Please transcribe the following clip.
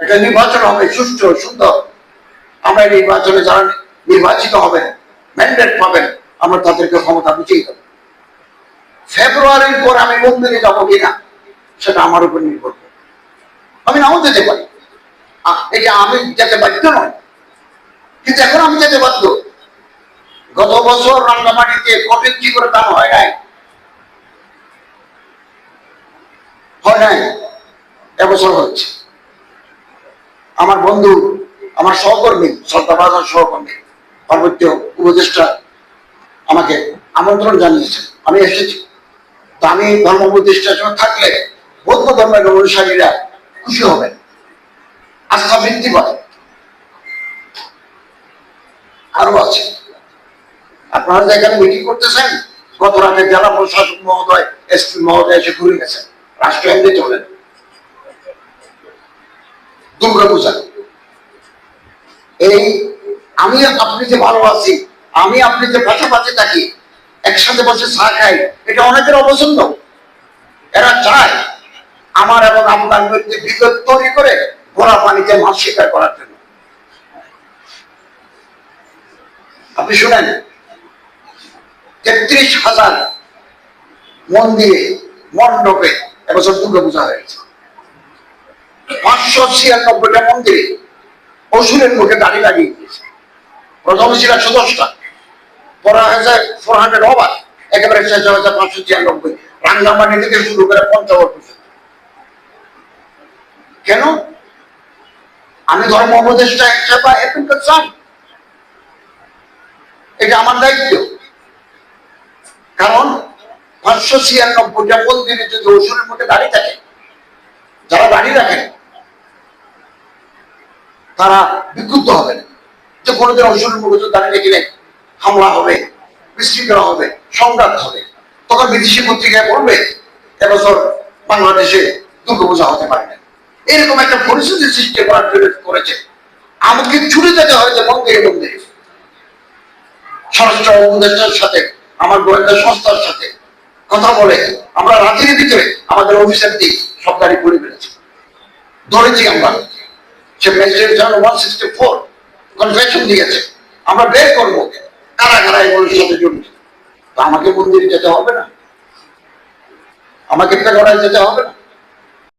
একটা নির্বাচন হবে, সুষ্ঠু, সুন্দর। আমরা নির্বাচনে যারা নির্বাচিত হবেন ম্যান্ডেট পাবেন, আমরা তাদেরকে ক্ষমতা বুঝিয়ে দেবো। ফেব্রুয়ারির পর আমি মন্দিরে যাব কিনা, সেটা আমার উপর নির্ভর করবে আমি নাও যেতে পারি। এটা আমি যেতে বাধ্য নয় কিন্তু এখন আমি যেতে বাধ্য। গত বছর রাঙ্গামাটিতে কঠিন কি করে দাম হয় নাই? হয় নাই। এবছর হচ্ছে। আমার বন্ধু, আমার সহকর্মী বাজার সহকর্মী, পার্বত্য উপদেষ্টা আমাকে আমন্ত্রণ জানিয়েছে। আমি এসেছি। তো আমি ধর্ম উপদেষ্টা থাকলে বৌদ্ধ ধর্মের অনুসারীরা খুশি হবেন। আস্থা বৃদ্ধি পাবে। আরও আছে। আপনারা যে এখানে মিটিং করতেছেন, গত রাতে জেলা প্রশাসক মহোদয় এসপি মহোদয় এসে ঘুরে গেছেন। রাষ্ট্র এমনি চলেন দুর্গা পূজা এই আমি আপনি যে ভালো আছি আমি আপনি যে পাশাপাশি থাকি, একসাথে বসে চা খাই, এটা অনেকের অপছন্দ। এরা চায় আমার এবং আপনার মধ্যে বিপদ তৈরি করে ঘোড়া পানিতে মাছ শিকার করার জন্য। আপনি শুনেন, তেত্রিশ হাজার মন্দিরে মণ্ডপে এবছর দুর্গা পূজা হয়েছে। পাঁচশো ছিয়ানব্বইটা মন্দিরে অসুরের মুখে দাড়ি লাগিয়ে দিয়েছে। প্রথমে ছিল একশো দশটা ফোর হান্ড্রেড একেবারে শেষ হয়েছে পাঁচশো ছিয়ানব্বই। রাঙ্গামাটি থেকে শুরু করে পঞ্চগড় পর্যন্ত। কেন? আমি ধর্ম উপদেষ্টা হিসেবে এখনকার চান এটা আমার দায়িত্ব। কারণ পাঁচশো ছিয়ানব্বইটা মন্দিরে যদি অসুরের মুখে দাঁড়িয়ে থাকে, যারা দাঁড়িয়ে রাখেন তারা বিক্ষুব্ধ হবেন যে কোনোদিন অসুরের মুখে যদি দাঁড়িয়ে গেলে হামলা হবে, বিশৃঙ্খলা হবে, সংঘাত হবে। তখন বিদেশি পত্রিকায় পড়বে, এবছর বাংলাদেশে দুর্গাপূজা হতে পারে না। এরকম একটা পরিস্থিতি সৃষ্টি করার জন্য করেছে। আমাকে ছুটে যেতে হয়েছে মন্দিরে মন্দিরে স্বরাষ্ট্র উপদেষ্টার সাথে, আমার গোয়েন্দা সংস্থার সাথে কথা বলে, আমরা রাতের ভিতরে আমাদের অফিসার দিয়ে সব গাড়ি ঘুরে ফেলেছি ধরেছি আমরা। সে ম্যাজিস্ট্রেট জন ওয়ান সিক্সটি ফোর কনফেশন দিয়েছে। আমরা বের করব কারা কারা এগুলোর সাথে জড়িত তো আমাকে মন্দিরে যেতে হবে না। আমাকে পেগড়ায় যেতে হবে না।